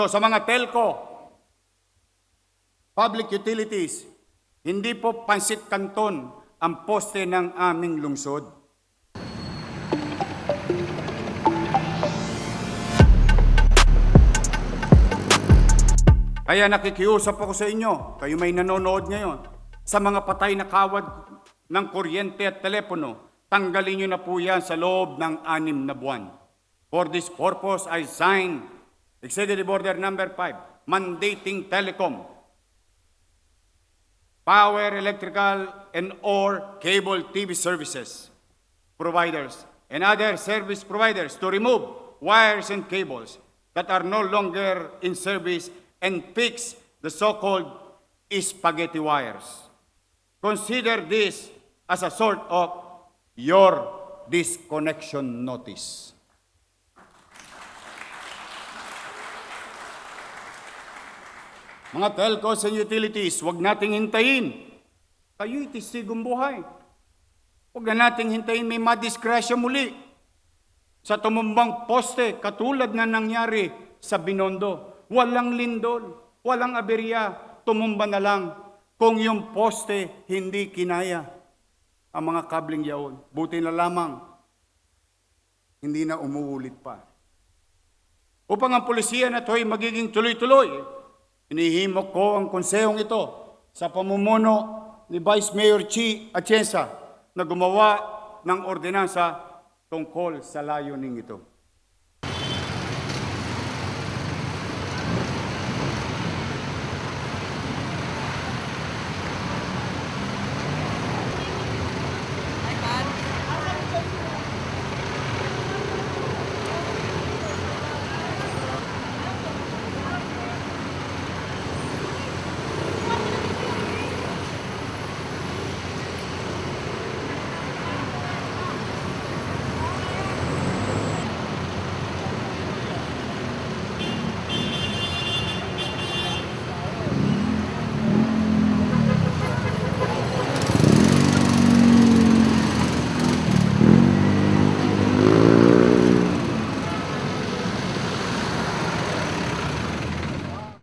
So sa mga telco, public utilities, hindi po pansit kanton ang poste ng aming lungsod. Kaya nakikiusap ako sa inyo, kayo may nanonood ngayon, sa mga patay na kawad ng kuryente at telepono, tanggalin nyo na po yan sa loob ng anim na buwan. For this purpose, I signed Executive Order Number 5, mandating telecom, power, electrical, and or cable TV services providers and other service providers to remove wires and cables that are no longer in service and fix the so-called spaghetti wires. Consider this as a sort of your disconnection notice. Mga telcos and utilities, huwag nating hintayin. Kayo'y testigong buhay. Huwag na nating hintayin may madiskrasya muli sa tumumbang poste katulad na nangyari sa Binondo. Walang lindol, walang aberya, tumumba na lang kung yung poste hindi kinaya ang mga kabling yaon. Buti na lamang, hindi na umuulit pa. Upang ang polisiya na ito'y magiging tuloy-tuloy, inihimok ko ang konsehong ito sa pamumuno ni Vice Mayor Chi Atienza na gumawa ng ordinansa tungkol sa layuning ito.